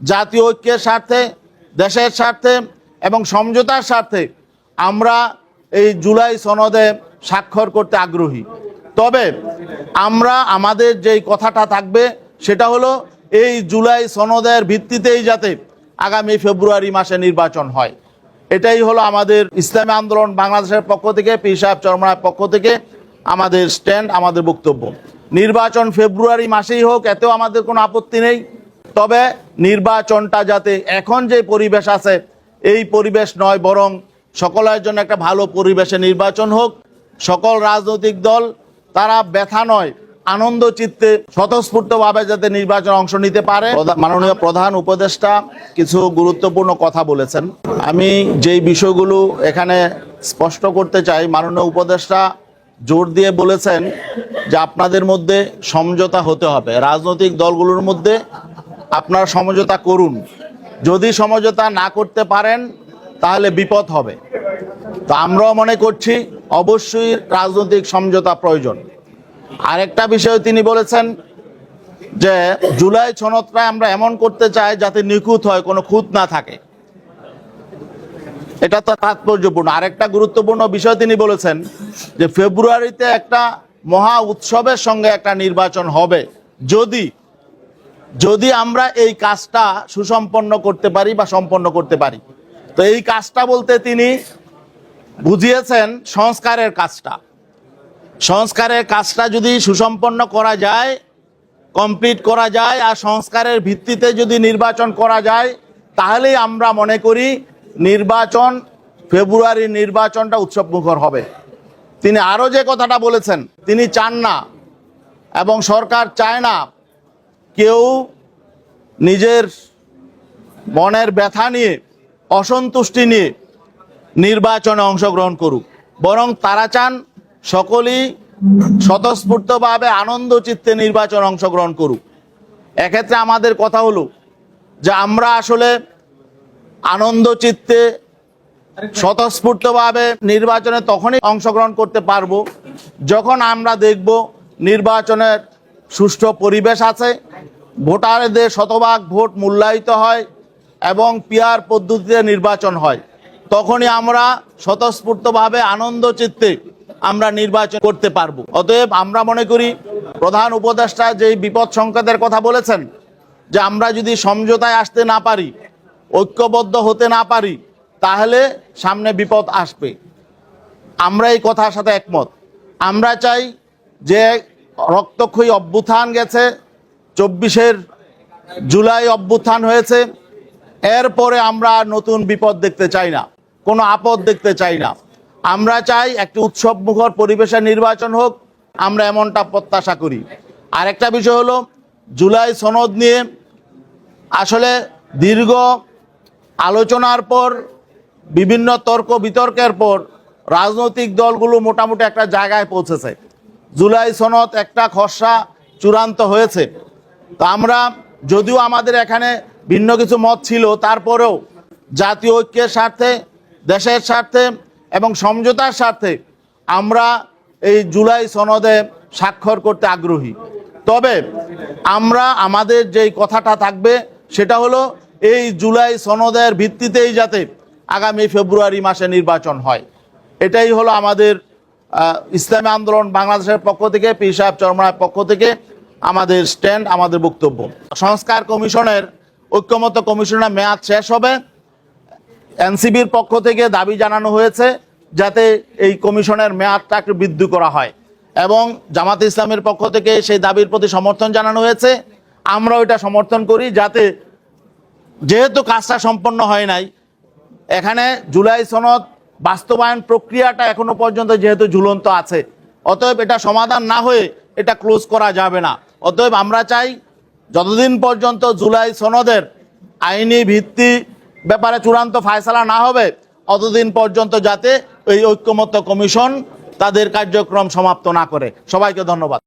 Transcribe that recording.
জাতীয় ঐক্যের স্বার্থে, দেশের স্বার্থে এবং সমঝোতার স্বার্থে আমরা এই জুলাই সনদে স্বাক্ষর করতে আগ্রহী। তবে আমরা, আমাদের যেই কথাটা থাকবে সেটা হলো এই জুলাই সনদের ভিত্তিতেই যাতে আগামী ফেব্রুয়ারি মাসে নির্বাচন হয়। এটাই হলো আমাদের ইসলামী আন্দোলন বাংলাদেশের পক্ষ থেকে পি সাহেব চরমনার পক্ষ থেকে আমাদের স্ট্যান্ড, আমাদের বক্তব্য। নির্বাচন ফেব্রুয়ারি মাসেই হোক, এতেও আমাদের কোনো আপত্তি নেই। তবে নির্বাচনটা যাতে এখন যে পরিবেশ আছে, এই পরিবেশ নয়, বরং সকলের জন্য একটা ভালো পরিবেশে নির্বাচন হোক। সকল রাজনৈতিক দল, তারা ব্যথা নয়, আনন্দ চিত্তে স্বতঃস্ফূর্তভাবে যাতে নির্বাচন অংশ নিতে পারে। মাননীয় প্রধান উপদেষ্টা কিছু গুরুত্বপূর্ণ কথা বলেছেন। আমি যেই বিষয়গুলো এখানে স্পষ্ট করতে চাই, মাননীয় উপদেষ্টা জোর দিয়ে বলেছেন যে আপনাদের মধ্যে সমঝোতা হতে হবে। রাজনৈতিক দলগুলোর মধ্যে আপনারা সমঝোতা করুন। যদি সমঝোতা না করতে পারেন, তাহলে বিপদ হবে। তো আমরাও মনে করছি, অবশ্যই রাজনৈতিক সমঝোতা প্রয়োজন। আরেকটা বিষয় তিনি বলেছেন যে, জুলাই সনদটা আমরা এমন করতে চাই যাতে নিখুঁত হয়, কোনো খুঁত না থাকে। এটা তো তাৎপর্যপূর্ণ। আরেকটা গুরুত্বপূর্ণ বিষয় তিনি বলেছেন যে, ফেব্রুয়ারিতে একটা মহা উৎসবের সঙ্গে একটা নির্বাচন হবে। যদি যদি আমরা এই কাজটা সুসম্পন্ন করতে পারি বা সম্পন্ন করতে পারি। তো এই কাজটা বলতে তিনি বুঝিয়েছেন সংস্কারের কাজটা। সংস্কারের কাজটা যদি সুসম্পন্ন করা যায়, কমপ্লিট করা যায় আর সংস্কারের ভিত্তিতে যদি নির্বাচন করা যায়, তাহলেই আমরা মনে করি নির্বাচন, ফেব্রুয়ারির নির্বাচনটা উৎসবমুখর হবে। তিনি আরও যে কথাটা বলেছেন, তিনি চান না এবং সরকার চায় না কেউ নিজের মনের ব্যথা নিয়ে, অসন্তুষ্টি নিয়ে নির্বাচনে অংশগ্রহণ করুক। বরং তারা চান সকলেই স্বতঃস্ফূর্তভাবে আনন্দ চিত্তে নির্বাচন অংশগ্রহণ করুক। এক্ষেত্রে আমাদের কথা হলো যে আমরা আসলে আনন্দ চিত্তে স্বতঃস্ফূর্তভাবে নির্বাচনে তখনই অংশগ্রহণ করতে পারব যখন আমরা দেখব নির্বাচনের সুষ্ঠু পরিবেশ আছে ভোটারদের শতভাগ ভোট মূল্যায়িত হয় এবং পিয়ার পদ্ধতিতে নির্বাচন হয়। তখনই আমরা স্বতঃস্ফূর্তভাবে আনন্দ চিত্তে আমরা নির্বাচন করতে পারব। অতএব আমরা মনে করি, প্রধান উপদেষ্টা যেই বিপদ সংকেতের কথা বলেছেন, যে আমরা যদি সমঝোতায় আসতে না পারি, ঐক্যবদ্ধ হতে না পারি, তাহলে সামনে বিপদ আসবে। আমরা এই কথার সাথে একমত। আমরা চাই যে রক্তক্ষয়ী অভ্যুত্থান গেছে চব্বিশের জুলাই অভ্যুত্থান হয়েছে। এরপরে আমরা নতুন বিপদ দেখতে চাই না, কোনো আপদ দেখতে চাই না। আমরা চাই একটি উৎসব মুখর পরিবেশে নির্বাচন হোক, আমরা এমনটা প্রত্যাশা করি। আরেকটা বিষয় হলো, জুলাই সনদ নিয়ে আসলে দীর্ঘ আলোচনার পর, বিভিন্ন তর্ক বিতর্কের পর, রাজনৈতিক দলগুলো মোটামুটি একটা জায়গায় পৌঁছেছে। জুলাই সনদ একটা খসড়া চূড়ান্ত হয়েছে। তো আমরা যদিও আমাদের এখানে ভিন্ন কিছু মত ছিল, তারপরেও জাতীয় ঐক্যের স্বার্থে, দেশের স্বার্থে এবং সমঝোতার স্বার্থে আমরা এই জুলাই সনদে স্বাক্ষর করতে আগ্রহী। তবে আমরা, আমাদের যেই কথাটা থাকবে সেটা হলো এই জুলাই সনদের ভিত্তিতেই যাতে আগামী ফেব্রুয়ারি মাসে নির্বাচন হয়। এটাই হলো আমাদের ইসলামী আন্দোলন বাংলাদেশের পক্ষ থেকে পি সাহেব চরমনার পক্ষ থেকে আমাদের স্ট্যান্ড আমাদের বক্তব্য। সংস্কার কমিশনের ঐক্যমত কমিশনের মেয়াদ শেষ হবে। এনসিবির পক্ষ থেকে দাবি জানানো হয়েছে যাতে এই কমিশনের মেয়াদটা একটু বৃদ্ধি করা হয়। এবং জামাত ইসলামের পক্ষ থেকে সেই দাবির প্রতি সমর্থন জানানো হয়েছে। আমরা এটা সমর্থন করি যাতে যেহেতু কাজটা সম্পন্ন হয় নাই, এখানে জুলাই সনদ বাস্তবায়ন প্রক্রিয়াটা এখনও পর্যন্ত যেহেতু ঝুলন্ত আছে, অতএব এটা সমাধান না হয়ে এটা ক্লোজ করা যাবে না। অতএব আমরা চাই যতদিন পর্যন্ত জুলাই সনদের আইনি ভিত্তি ব্যাপারে চূড়ান্ত ফায়সালা না হবে, অতদিন পর্যন্ত যাতে এই ঐক্যমত্য কমিশন তাদের কার্যক্রম সমাপ্ত না করে। সবাইকে ধন্যবাদ।